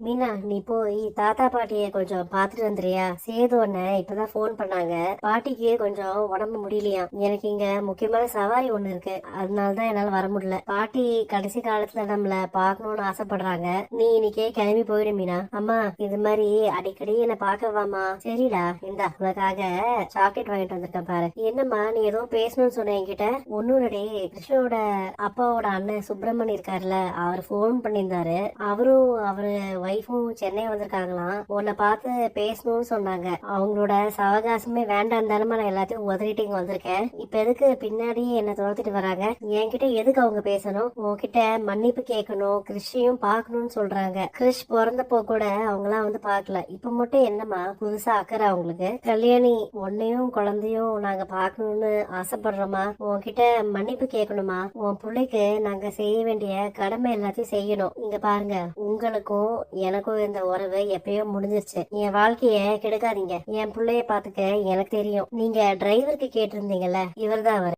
மீனா நீ போய் தாத்தா பாட்டிய கொஞ்சம் பாத்துட்டு வந்துறியா சேது அண்ணன் இப்பதான் ஃபோன் பண்ணாங்க. பாட்டிக்கு கொஞ்சம் உடம்பு முடியலையா? எனக்கு இங்க முக்கியமான சவாரி ஒண்ணு இருக்கு. அதனாலதான் என்னால வர முடியல. பாட்டி கடைசி காலத்துல நம்மள பாக்கணும்னு ஆசைப்படுறாங்க. நீ இன்னைக்கே கிளம்பி போயிடு மீனா. அம்மா இது மாதிரி அடிக்கடி என்ன பாக்கவாமா சரிடா இந்தா உனக்காக சாக்லேட் வாங்கிட்டு வந்திருக்கேன் பாரு. என்னம்மா நீ ஏதோ பேசணும்னு சொன்ன என்கிட்ட? ஒன்னுடே கிருஷ்ணோட அப்பாவோட அண்ணன் சுப்பிரமணி இருக்காருல்ல அவர் ஃபோன் பண்ணியிருந்தாரு. அவரும் அவரு ஒய்ஃபும் சென்னை வந்திருக்காங்களாம். உன்னை பார்த்து பேசணும்னு சொன்னாங்க. அவங்களோட சவகாசமே வேண்டாம் தானமா நான் எல்லாத்தையும் உதறிட்டு இங்க வந்திருக்கேன். இப்ப எதுக்கு பின்னாடி என்ன துரத்திட்டு வராங்க? என்கிட்ட எதுக்கு அவங்க பேசணும்? உன்கிட்ட மன்னிப்பு கேட்கணும் கிறிஷையும் பாக்கணும்னு சொல்றாங்க. கிறிஷ் பிறந்தப்போ கூட அவங்களாம் வந்து பார்க்கல. இப்ப மட்டும் என்னம்மா புதுசா அக்கறை அவங்களுக்கு? கல்யாணி உன்னையும் குழந்தையும் நாங்க பாக்கணும்னு ஆசைப்படுறோமா உன்கிட்ட மன்னிப்பு கேட்கணுமா உன் பிள்ளைக்கு நாங்க செய்ய வேண்டிய கடமை எல்லாத்தையும் செய்யணும். இங்க பாருங்க உங்களுக்கும் எனக்கும் இந்த உறவு எப்பயோ முடிஞ்சிருச்சு. என் வாழ்க்கைய கெடுக்காதீங்க. என் பிள்ளைய பாத்துக்க எனக்கு தெரியும். நீங்க டிரைவருக்கு கேட்டிருந்தீங்கல்ல இவர்தான் அவர்.